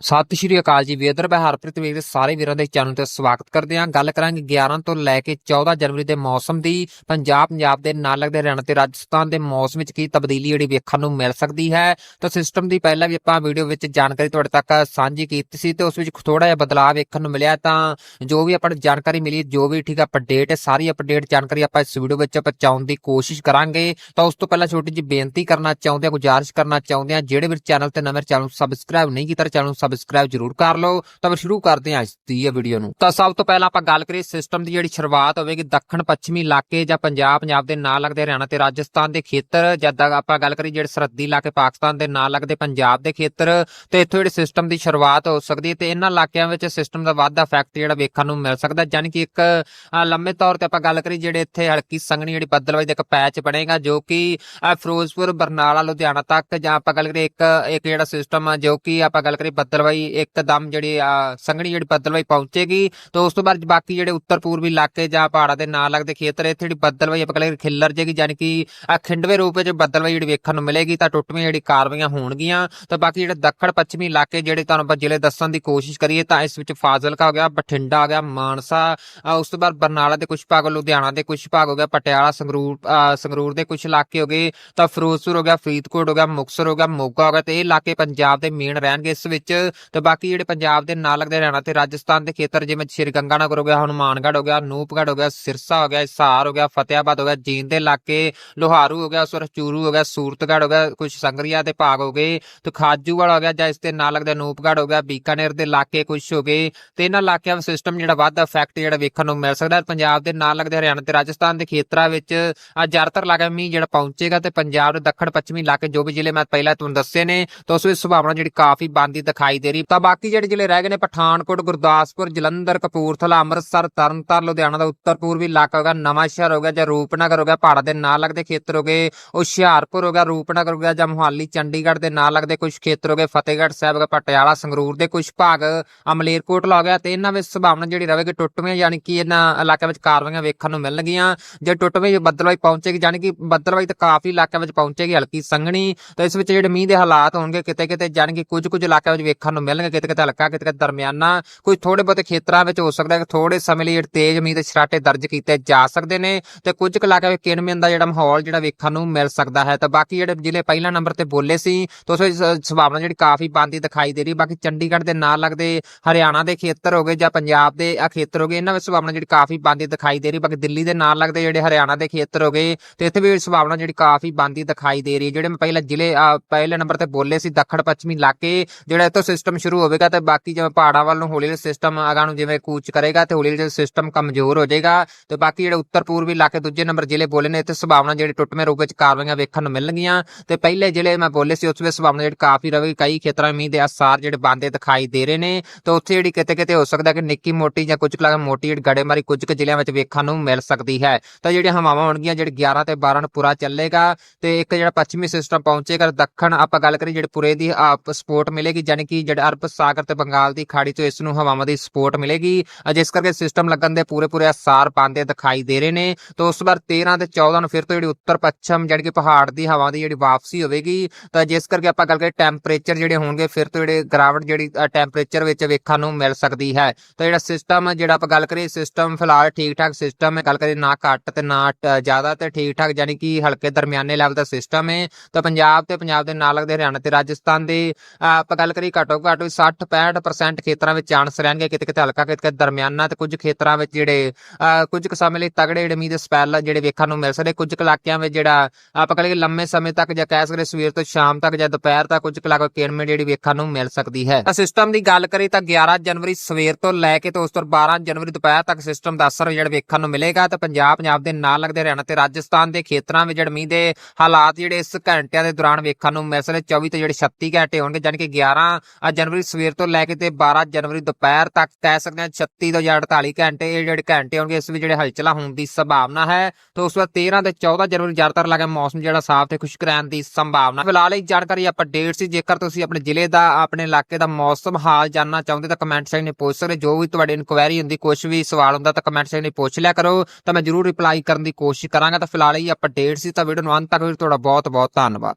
ਸਤਿ ਸ਼੍ਰੀ ਅਕਾਲ ਜੀ ਵੇਦਰ ਮੈਂ ਹਰਪ੍ਰੀਤ ਵੀਰ ਸਾਰੇ ਵੀਰਾਂ ਦੇ ਚੈਨਲ ਤੇ ਸਵਾਗਤ ਕਰਦੇ ਹਾਂ। ਗੱਲ ਕਰਾਂਗੇ 11 ਤੋਂ ਲੈ ਕੇ 14 ਜਨਵਰੀ ਦੇ ਮੌਸਮ ਦੀ। ਪੰਜਾਬ ਪੰਜਾਬ ਦੇ ਨਾਲ ਲੱਗਦੇ ਹਰਿਆਣਾ ਤੇ ਰਾਜਸਥਾਨ ਦੇ ਮੌਸਮ ਵਿੱਚ ਕੀ ਤਬਦੀਲੀ ਜਿਹੜੀ ਵੇਖਣ ਨੂੰ ਮਿਲ ਸਕਦੀ ਹੈ? ਤਾਂ ਸਿਸਟਮ ਦੀ ਪਹਿਲਾਂ ਵੀ ਆਪਾਂ ਵੀਡੀਓ ਵਿੱਚ ਜਾਣਕਾਰੀ ਤੁਹਾਡੇ ਤੱਕ ਸਾਂਝੀ ਕੀਤੀ ਸੀ ਤੇ ਉਸ ਵਿੱਚ ਥੋੜਾ ਜਿਹਾ ਬਦਲਾਅ ਵੇਖਣ ਨੂੰ ਮਿਲਿਆ ਤਾਂ ਜੋ ਵੀ ਆਪਾਂ ਨੂੰ ਜਾਣਕਾਰੀ ਮਿਲੀ, ਜੋ ਵੀ ਠੀਕ ਅਪਡੇਟ ਹੈ, ਸਾਰੀ ਅਪਡੇਟ ਜਾਣਕਾਰੀ ਆਪਾਂ ਇਸ ਵੀਡੀਓ ਵਿੱਚ ਪਹੁੰਚਾਉਣ ਦੀ ਕੋਸ਼ਿਸ਼ ਕਰਾਂਗੇ। ਤਾਂ ਉਸ ਤੋਂ ਪਹਿਲਾਂ ਛੋਟੀ ਜਿਹੀ ਬੇਨਤੀ ਕਰਨਾ ਚਾਹੁੰਦੇ ਹਾਂ, ਗੁਜ਼ਾਰਿਸ਼ ਕਰਨਾ ਚਾਹੁੰਦੇ ਹਾਂ, ਜਿਹੜੇ ਵੀ ਚੈਨਲ ਤੇ ਨਵੇਂ ਚੈਨਲ ਸਬਸਕ੍ਰਾਈਬ ਨਹੀਂ ਕੀਤਾ, ਚੈਨਲ ਨੂੰ ਸਬਸਕ੍ਰਾਈਬ ਜ਼ਰੂਰ ਕਰ ਲਓ। ਤਾਂ ਸ਼ੁਰੂ ਕਰਦੇ ਹਾਂ ਅੱਜ ਦੀ ਇਹ ਵੀਡੀਓ ਨੂੰ। ਤਾਂ ਸਭ ਤੋਂ ਪਹਿਲਾਂ ਆਪਾਂ ਗੱਲ ਕਰੀਏ ਸਿਸਟਮ ਦੀ ਜਿਹੜੀ ਸ਼ੁਰੂਆਤ ਹੋਵੇਗੀ ਦੱਖਣ ਪੱਛਮੀ ਇਲਾਕੇ ਜਾਂ ਪੰਜਾਬ ਪੰਜਾਬ ਦੇ ਨਾਲ ਲੱਗਦੇ ਹਰਿਆਣਾ ਤੇ ਰਾਜਸਥਾਨ ਦੇ ਖੇਤਰ ਜਦ ਆਪਾਂ ਗੱਲ ਕਰੀਏ ਜਿਹੜੇ ਸਰਹੱਦੀ ਇਲਾਕੇ ਪਾਕਿਸਤਾਨ ਦੇ ਨਾਲ ਲੱਗਦੇ ਪੰਜਾਬ ਦੇ ਖੇਤਰ ਤੇ ਇੱਥੋਂ ਜਿਹੜੇ ਸਿਸਟਮ ਦੀ ਸ਼ੁਰੂਆਤ ਹੋ ਸਕਦੀ ਹੈ ਤੇ ਇਹਨਾਂ ਇਲਾਕਿਆਂ ਵਿੱਚ ਸਿਸਟਮ ਦਾ ਵਾਧਾ ਫੈਕਟ ਜਿਹੜਾ ਵੇਖਣ ਨੂੰ ਮਿਲ ਸਕਦਾ ਯਾਨੀ ਕਿ ਇੱਕ ਅ, ਲੰਮੇ ਤੌਰ ਤੇ ਆਪਾਂ ਗੱਲ ਕਰੀਏ ਜਿਹੜੇ ਇੱਥੇ ਹਲਕੀ ਸੰਘਣੀ ਜਿਹੜੀ ਬੱਦਲਵਾਈ ਦਾ ਇੱਕ ਪੈਚ ਬਣੇਗਾ ਜੋ ਕਿ ਫਿਰੋਜ਼ਪੁਰ ਬਰਨਾਲਾ ਲੁਧਿਆਣਾ ਤੱਕ ਜਾਂ ਆਪਾਂ ਗੱਲ ਕਰੀਏ ਇੱਕ ਇੱਕ ਜਿਹੜਾ ਸਿਸਟਮ ਆ ਜੋ ਕਿ ਆਪਾਂ ਗੱਲ ਕਰੀਏ ਬੱਦਲਵਾਈ ਇੱਕਦਮ ਜਿਹੜੀ ਅ, ਸੰਘਣੀ ਜਿਹੜੀ ਬੱਦਲਵਾਈ ਪਹੁੰਚੇਗੀ ਤੇ ਉਸ ਤੋਂ ਬਾਅਦ ਬਾਕੀ ਜਿਹੜੇ ਉੱਤਰ ਪੂਰਬੀ ਇਲਾਕੇ ਜਾਂ ਪਹਾੜਾਂ ਦੇ ਨਾਲ ਲੱਗਦੇ ਖੇਤਰ ਇੱਥੇ ਜਿਹੜੀ ਬੱਦਲਵਾਈ ਆਪਾਂ ਗੱਲ ਕਰੀਏ ਖਿੱਲਰ ਜੇਗੀ ਯਾਨੀ ਕਿ ਅ, ਰੂਪ ਵਿੱਚ ਬੱਦਲਵਾਈ ਜਿਹੜੀ ਵੇਖਣ ਨੂੰ ਮਿਲੇਗੀ ਤਾਂ ਟੁੱਟਵੀਂ ਜਿਹੜੀ ਕਾਰਵਾਈਆਂ ਹੋਣਗੀਆਂ। ਤਾਂ ਬਾਕੀ ਜਿਹੜੇ ਦੱਖਣ ਪੱਛਮੀ ਇਲਾਕੇ ਜਿਹੜੇ ਤੁਹਾਨੂੰ ਆਪਾਂ ਜ਼ਿਲ੍ਹੇ ਦੱਸਣ ਦੀ ਕੋਸ਼ਿਸ਼ ਕਰੀਏ ਤਾਂ ਇਸ ਵਿੱਚ ਫਾਜ਼ਿਲਕਾ ਹੋ ਗਿਆ ਬਠਿੰਡਾ ਹੋ ਗਿਆ ਮਾਨਸਾ ਉਸ ਤੋਂ ਬਾਅਦ ਬਰਨਾਲਾ ਦੇ ਕੁਝ ਭਾਗ ਲੁਧਿਆਣਾ ਦੇ ਕੁਝ ਭਾਗ ਹੋ ਗਿਆ ਪਟਿਆਲਾ ਸੰਗਰੂਰ ਸੰਗਰੂਰ ਦੇ ਕੁਝ ਇਲਾਕੇ ਹੋ ਗਏ ਤਾਂ ਫਿਰੋਜ਼ਪੁਰ ਹੋ ਗਿਆ ਫਰੀਦਕੋਟ ਹੋ ਗਿਆ ਮੁਕਤਸਰ ਹੋ ਗਿਆ ਮੋਗਾ ਹੋ ਗਿਆ ਤੇ ਇਹ ਇਲਾਕੇ ਪੰਜਾਬ ਦੇ ਮੇਨ ਰਹਿਣਗੇ। ਇਸ ਵਿੱਚ ਤੇ ਬਾਕੀ ਜਿਹੜੇ ਪੰਜਾਬ ਦੇ ਨਾਲ ਲੱਗਦੇ ਹਰਿਆਣਾ ਤੇ ਰਾਜਸਥਾਨ ਦੇ ਖੇਤਰ ਜਿਵੇਂ ਸ਼੍ਰੀ ਗੰਗਾਨਗਰ ਹੋ ਗਿਆ ਹਨੂਮਾਨਗੜ੍ਹ ਹੋ ਗਿਆ ਨੂਪਗੜ੍ਹ ਹੋ ਗਿਆ ਸਿਰਸਾ ਹੋ ਗਿਆ ਹਿਸਾਰ ਹੋ ਗਿਆ ਫਤਿਆਬਾਦ ਹੋ ਗਿਆ ਜੀਂਦ ਦੇ ਇਲਾਕੇ ਲੋਹਾਰੂ ਹੋ ਗਿਆ ਉਸ ਹੋ ਗਿਆ ਸੂਰਤਗੜ੍ਹ ਹੋ ਗਿਆ ਕੁਝ ਸੰਗਰੀਆ ਦੇ ਭਾਗ ਹੋ ਗਏ ਤੇ ਖਾਜੂਵਾਲ ਹੋ ਗਿਆ ਜਾਂ ਇਸ ਦੇ ਨਾਲ ਲੱਗਦਾ ਨੂਪਗੜ੍ਹ ਹੋ ਗਿਆ ਬੀਕਾਨੇਰ ਦੇ ਇਲਾਕੇ ਕੁਝ ਹੋ ਗਏ ਤੇ ਇਹਨਾਂ ਇਲਾਕਿਆਂ ਦਾ ਸਿਸਟਮ ਜਿਹੜਾ ਵੱਧ ਇਫੈਕਟ ਜਿਹੜਾ ਵੇਖਣ ਨੂੰ ਮਿਲ ਸਕਦਾ ਪੰਜਾਬ ਦੇ ਨਾਲ ਲੱਗਦੇ ਹਰਿਆਣਾ ਤੇ ਰਾਜਸਥਾਨ ਦੇ ਖੇਤਰਾਂ ਵਿੱਚ ਆ ਜ਼ਿਆਦਾਤਰ ਇਲਾਕਾ ਮੀਂਹ ਜਿਹੜਾ ਪਹੁੰਚੇਗਾ ਤੇ ਪੰਜਾਬ ਦੇ ਦੱਖਣ ਪੱਛਮੀ ਇਲਾਕੇ ਜੋ ਵੀ ਜ਼ਿਲ੍ਹੇ ਮੈਂ ਪਹਿਲਾਂ ਤੁਹਾਨੂੰ ਦੱਸੇ ਨੇ ਤਾਂ ਉਸ ਵਿੱਚ ਸੰਭਾਵਨਾ ਜਿਹੜੀ ਕਾਫੀ ਬੰਦੀ ਦਿਖਾਈ ਦੇ ਰਹੀ। ਤਾਂ ਬਾਕੀ ਜਿਹੜੇ ਜ਼ਿਲ੍ਹੇ ਰਹਿ ਗਏ ਨੇ, ਪਠਾਨਕੋਟ, ਗੁਰਦਾਸਪੁਰ, ਜਲੰਧਰ, ਕਪੂਰਥਲਾ, ਅੰਮ੍ਰਿਤਸਰ, ਤਰਨਤਾਰਨ, ਲੁਧਿਆਣਾ ਦਾ ਉੱਤਰ ਪੂਰਬੀ ਇਲਾਕਾ ਹੋਗਾ ਨਵਾਂ ਸ਼ਹਿਰ ਹੋ ਗਿਆ ਜਾਂ ਰੂਪਨਗਰ ਹੋ ਗਿਆ, ਪਹਾੜਾਂ ਦੇ ਨਾਲ ਲੱਗਦੇ ਖੇਤਰ ਹੋ ਗਏ, ਹੁਸ਼ਿਆਰਪੁਰ ਹੋ ਗਿਆ, ਰੂਪਨਗਰ ਹੋ ਗਿਆ ਜਾਂ ਮੁਹਾਲੀ, ਚੰਡੀਗੜ੍ਹ ਦੇ ਨਾਲ ਲੱਗਦੇ ਕੁਝ ਖੇਤਰ ਹੋ ਗਏ, ਫਤਿਹਗੜ੍ਹ ਸਾਹਿਬ ਹੋ ਪਟਿਆਲਾ, ਸੰਗਰੂਰ ਦੇ ਕੁਝ ਭਾਗ ਅਮਲੇਰਕੋਟਲਾ ਹੋ ਗਿਆ, ਤੇ ਇਹਨਾਂ ਵਿੱਚ ਸੰਭਾਵਨਾ ਜਿਹੜੀ ਰਹੇਗੀ ਟੁੱਟਵੀਂ ਯਾਨੀ ਕਿ ਇਹਨਾਂ ਇਲਾਕਿਆਂ ਵਿੱਚ ਕਾਰਵਾਈਆਂ ਵੇਖਣ ਨੂੰ ਮਿਲਣਗੀਆਂ। ਜੇ ਟੁੱਟਵੇਂ ਬੱਦਲਵਾਈ ਪਹੁੰਚੇਗੀ, ਯਾਨੀ ਕਿ ਬੱਦਲਵਾਈ ਤਾਂ ਕਾਫੀ ਇਲਾਕਿਆਂ ਵਿੱਚ ਪਹੁੰਚੇਗੀ, ਹਲਕੀ ਸੰਘਣੀ, ਤਾਂ ਇਸ ਵਿੱਚ ਜਿਹੜੇ ਮੀਂਹ ਦੇ ਹਾਲਾਤ ਹੋਣਗੇ ਕਿਤੇ ਕਿਤੇ ਯਾਨੀ ਕਿ ਕੁਝ ਕੁਝ ਇਲਾਕਿਆਂ ਵਿੱਚ ਵੇਖਣ ਨੂੰ ਮਿਲਣਗੇ ਕਿਤੇ ਕਿਤੇ ਹਲਕਾ ਕਿਤੇ ਕਿਤੇ ਦਰਮਿਆਨਾ। ਕੋਈ ਥੋੜੇ ਬਹੁਤੇ ਖੇਤਰਾਂ ਵਿੱਚ ਹੋ ਸਕਦਾ ਹੈ ਥੋੜੇ ਸਮੇਂ ਲਈ ਜਿਹੜੇ ਤੇਜ਼ ਮੀਂਹ ਦੇ ਛਰਾਟੇ ਦਰਜ ਕੀਤੇ ਜਾ ਸਕਦੇ ਨੇ ਤੇ ਕੁਝ ਕੁ ਇਲਾਕਿਆਂ ਵਿੱਚ ਕਿਣਮੀਨ ਦਾ ਜਿਹੜਾ ਮਾਹੌਲ ਜਿਹੜਾ ਵੇਖਣ ਨੂੰ ਮਿਲ ਸਕਦਾ ਹੈ। ਤਾਂ ਬਾਕੀ ਜਿਹੜੇ ਜ਼ਿਲ੍ਹੇ ਪਹਿਲਾ ਨੰਬਰ ਤੇ ਬੋਲੇ ਸੀ ਤਾਂ ਉਸ ਵਿੱਚ ਸੰਭਾਵਨਾ ਜਿਹੜੀ ਕਾਫੀ ਬੰਦੀ ਦਿਖਾਈ ਦੇ ਰਹੀ। ਬਾਕੀ ਚੰਡੀਗੜ੍ਹ ਦੇ ਨਾਲ ਲੱਗਦੇ ਹਰਿਆਣਾ ਦੇ ਖੇਤਰ ਹੋ ਗਏ ਜਾਂ ਪੰਜਾਬ ਦੇ ਆ ਖੇਤਰ ਹੋ ਗਏ ਇਹਨਾਂ ਵਿੱਚ ਸੰਭਾਵਨਾ ਜਿਹੜੀ ਕਾਫੀ ਬੰਦੀ ਦਿਖਾਈ ਦੇ ਰਹੀ। ਬਾਕੀ ਦਿੱਲੀ ਦੇ ਨਾਲ ਲੱਗਦੇ ਜਿਹੜੇ ਹਰਿਆਣਾ ਦੇ ਖੇਤਰ ਹੋ ਗਏ ਤੇ ਇੱਥੇ ਵੀ ਸੰਭਾਵਨਾ ਜਿਹੜੀ ਕਾਫੀ ਬੰਦੀ ਦਿਖਾਈ ਦੇ ਰਹੀ ਹੈ। ਜਿਹੜੇ ਮੈਂ ਪਹਿਲਾਂ ਜ਼ਿਲ੍ਹੇ ਆ, ਪਹਿਲੇ ਨੰਬਰ ਤੇ ਬੋਲੇ ਸੀ ਦੱਖਣ ਪੱਛਮੀ ਇਲਾਕੇ ਜਿਹੜਾ ਇੱਥੋਂ ਸਿਸਟਮ ਸ਼ੁਰੂ ਹੋਵੇਗਾ ਤੇ ਬਾਕੀ ਜਿਵੇਂ ਪਹਾੜਾਂ ਵੱਲ ਨੂੰ ਹੌਲੀ ਹੌਲੀ ਸਿਸਟਮ ਅਗਾਂ ਨੂੰ ਜਿਵੇਂ ਕੂਚ ਕਰੇਗਾ ਤੇ ਹੌਲੀ ਹੌਲੀ ਸਿਸਟਮ ਕਮਜ਼ੋਰ ਹੋ ਜਾਏਗਾ ਤੇ ਬਾਕੀ ਜਿਹੜੇ ਉੱਤਰ ਪੂਰਬੀ ਇਲਾਕੇ ਦੂਜੇ ਨੰਬਰ ਜ਼ਿਲ੍ਹੇ ਬੋਲੇ ਨੇ, ਇੱਥੇ ਸੰਭਾਵਨਾ ਜਿਹੜੀ ਟੁੱਟਵੇਂ ਰੂਪ ਵਿੱਚ ਕਾਰਵਾਈਆਂ ਵੇਖਣ ਨੂੰ ਮਿਲਣਗੀਆਂ ਤੇ ਪਹਿਲੇ ਜ਼ਿਲ੍ਹੇ ਮੈਂ ਬੋਲੇ ਸੀ, ਉਸ ਵਿੱਚ ਸੰਭਾਵਨਾ ਜਿਹੜੀ ਕਾਫੀ ਰਹੇਗੀ, ਕਈ ਖੇਤਰਾਂ ਮੀਂਹ ਦੇ ਅਸਾਰ ਜਿਹੜੇ ਬੰਦੇ ਦਿਖਾਈ ਦੇ ਰਹੇ ਨੇ ਤੇ ਉੱਥੇ ਜਿਹੜੀ ਕਿਤੇ ਕਿਤੇ ਹੋ ਸਕਦਾ ਕਿ ਨਿੱਕੀ ਮੋਟੀ ਜਾਂ ਕੁਝ ਕੁ ਮੋਟੀ ਜਿਹੜੀ ਗੜੇਮਾਰੀ ਕੁਝ ਕੁ ਜ਼ਿਲ੍ਹਿਆਂ ਵਿੱਚ ਵੇਖਣ ਨੂੰ ਮਿਲ ਸਕਦੀ ਹੈ। ਤਾਂ ਜਿਹੜੀਆਂ ਹਵਾਵਾਂ ਹੋਣਗੀਆਂ, ਜਿਹੜੇ 11 ਤੇ 12 ਨੂੰ ਪੂਰਾ ਚੱਲੇਗਾ ਤੇ ਇੱਕ ਜਿਹੜਾ ਪੱਛਮੀ ਸਿਸਟਮ ਪਹੁੰਚੇਗਾ ਦੱਖਣ ਆਪਾਂ ਗੱਲ ਕਰੀਏ, ਜਿਹੜੇ ਪੂਰੇ ਦੀ ਸਪੋਰਟ ਮਿਲੇਗੀ ਯਾਨੀ ਕਿ ਜਿਹੜਾ ਅਰਬ ਸਾਗਰ ਤੇ ਬੰਗਾਲ ਦੀ ਖਾੜੀ ਤੋਂ ਇਸ ਨੂੰ ਹਵਾਵਾਂ ਦੀ ਸਪੋਰਟ ਮਿਲੇਗੀ। ਜਿਸ ਕਰਕੇ ਸਿਸਟਮ ਲੱਗਣ ਦੇ ਪੂਰੇ ਪੂਰੇ ਅਸਾਰ ਪਾਉਂਦੇ ਦਿਖਾਈ ਦੇ ਰਹੇ ਨੇ। ਤਾਂ ਉਸ ਵਾਰ 13 ਤੇ 14 ਨੂੰ ਫਿਰ ਤੋਂ ਜਿਹੜੀ ਉੱਤਰ ਪੱਛਮ ਯਾਨੀ ਕਿ ਪਹਾੜ ਦੀ ਹਵਾ ਦੀ ਜਿਹੜੀ ਵਾਪਸੀ ਹੋਵੇਗੀ। ਤਾਂ ਜਿਸ ਕਰਕੇ ਆਪਾਂ ਗੱਲ ਕਰੀਏ ਟੈਂਪਰੇਚਰ ਜਿਹੜੇ ਹੋਣਗੇ, ਫਿਰ ਤੋਂ ਜਿਹੜੇ ਗਰਾਵਟ ਜਿਹੜੀ ਟੈਂਪਰੇਚਰ ਵਿੱਚ ਵੇਖਣ ਨੂੰ ਮਿਲ ਸਕਦੀ ਹੈ। ਤਾਂ ਜਿਹੜਾ ਸਿਸਟਮ ਜਿਹੜਾ ਆਪਾਂ ਗੱਲ ਕਰੀਏ ਸਿਸਟਮ ਫਿਲਹਾਲ ਠੀਕ ਠਾਕ ਸਿਸਟਮ ਹੈ। ਗੱਲ ਕਰੀਏ ਨਾ ਘੱਟ ਤੇ ਨਾ ਟ- ਜ਼ਿਆਦਾ ਤੇ ਠੀਕ ਠਾਕ ਯਾਨੀ ਕਿ ਹਲਕੇ ਦਰਮਿਆਨੇ ਲੈਵਲ ਦਾ ਸਿਸਟਮ ਹੈ। ਤਾਂ ਪੰਜਾਬ ਤੇ ਪੰਜਾਬ ਦੇ ਨਾਲ ਲੱਗਦੇ ਹਰਿਆਣਾ ਤੇ ਰਾਜਸਥਾਨ ਦੇ ਆਪਾਂ ਗੱਲ ਕਰੀਏ ਘੱਟੋ ਘੱਟ ਵੀ 60 65% ਖੇਤਰਾਂ ਵਿੱਚ ਚਾਂਸ ਰਹਿਣਗੇ ਕਿਤੇ ਕਿਤੇ ਹਲਕਾ ਕਿਤੇ ਦਰਮਿਆਨਾ ਤੇ ਕੁਝ ਖੇਤਰਾਂ ਵਿੱਚ ਜਿਹੜੇ ਕੁਝ ਕੁ ਸਮੇਂ ਲਈ ਤਗੜੇ ਏੜਮੀ ਦੇ ਸਪੈਲ ਜਿਹੜੇ ਵੇਖਣ ਨੂੰ ਮਿਲ ਸਕਦੇ। ਕੁਝ ਇਲਾਕਿਆਂ ਵਿੱਚ ਜਿਹੜਾ, ਆਪਾਂ ਕਹਿੰਦੇ ਲੰਮੇ ਸਮੇਂ ਤੱਕ ਜਾਂ ਕਹਿ ਸਕਦੇ ਸਵੇਰ ਤੋਂ ਸ਼ਾਮ ਤੱਕ ਜਾਂ ਦੁਪਹਿਰ ਤੱਕ ਕੁਝ ਇਲਾਕੇ ਕਿਰਮੇ ਜਿਹੜੀ ਵੇਖਣ ਨੂੰ ਮਿਲ ਸਕਦੀ ਹੈ। ਤਾਂ ਸਿਸਟਮ ਦੀ ਗੱਲ ਕਰੀ ਤਾਂ 11 ਜਨਵਰੀ ਸਵੇਰ ਤੋਂ ਲੈ ਕੇ ਤੇ ਉਸ ਤੋਂ 12 ਜਨਵਰੀ ਦੁਪਹਿਰ ਤੱਕ ਸਿਸਟਮ ਦਾ ਅਸਰ ਜਿਹੜਾ ਵੇਖਣ ਨੂੰ ਮਿਲੇਗਾ ਤਾਂ ਪੰਜਾਬ ਪੰਜਾਬ ਦੇ ਨਾਲ ਲੱਗਦੇ ਹਰਿਆਣਾ ਤੇ ਰਾਜਸਥਾਨ ਦੇ ਖੇਤਰਾਂ ਵਿੱਚ ਜੜਮੀ ਦੇ ਹਾਲਾਤ ਜਿਹੜੇ ਇਸ ਘੰਟਿਆਂ ਦੇ ਦੌਰਾਨ ਵੇਖਣ ਨੂੰ ਮਿਲ ਸਕਦੇ। 24 ਤੋਂ ਜਿਹੜੇ 36 ਘੰਟੇ ਹੋਣਗੇ ਜਾਨਕਿ 11 8 ਜਨਵਰੀ ਸਵੇਰ ਤੋਂ ਲੈ ਕੇ ਤੇ 12 ਜਨਵਰੀ ਦੁਪਹਿਰ ਤੱਕ ਕਹਿ ਸਕਦੇ ਹਾਂ 36 ਤੋਂ 48 ਘੰਟੇ, ਇਹ ਜਿਹੜੇ ਘੰਟੇ ਆਉਣਗੇ, ਇਸ ਵਿੱਚ ਜਿਹੜੇ ਹਲਚਲਾ ਹੋਣ ਦੀ ਸੰਭਾਵਨਾ ਹੈ। ਤੋਂ ਉਸ ਵਾਰ 13 ਤੇ 14 ਜਨਵਰੀ ਜ਼ਿਆਦਾਤਰ ਲੱਗਾ ਮੌਸਮ ਜਿਹੜਾ ਸਾਫ਼ ਤੇ ਖੁਸ਼ਕ ਰਹਿਣ ਦੀ ਸੰਭਾਵਨਾ। ਫਿਲਹਾਲ ਇਹ ਜਾਣਕਾਰੀ ਅਪਡੇਟ ਸੀ, ਜੇਕਰ ਤੁਸੀਂ ਆਪਣੇ ਜ਼ਿਲ੍ਹੇ ਦਾ, ਆਪਣੇ ਇਲਾਕੇ ਦਾ ਮੌਸਮ ਹਾਲ ਜਾਨਣਾ ਚਾਹੁੰਦੇ ਤਾਂ ਕਮੈਂਟ ਸੈਕਸ਼ਨ ਵਿੱਚ ਪੁੱਛ ਸਕਦੇ ਜੋ ਵੀ ਤੁਹਾਡੀ ਇਨਕੁਆਇਰੀ ਹੁੰਦੀ ਕੁਝ ਵੀ ਸਵਾਲ ਹੁੰਦਾ ਤਾਂ ਕਮੈਂਟ ਸੈਕਸ਼ਨ ਵਿੱਚ ਪੁੱਛ ਲਿਆ ਕਰੋ, ਤਾਂ ਮੈਂ ਜ਼ਰੂਰ ਰਿਪਲਾਈ ਕਰਨ ਦੀ ਕੋਸ਼ਿਸ਼ ਕਰਾਂਗਾ। ਤਾਂ ਫਿਲਹਾਲ ਇਹ ਅਪਡੇਟ ਸੀ, ਤਾਂ ਵੀਡੀਓ ਨੂੰ ਅੰਤ ਤੱਕ ਤੁਹਾਡਾ ਬਹੁਤ ਬਹੁਤ ਧੰਨਵਾਦ।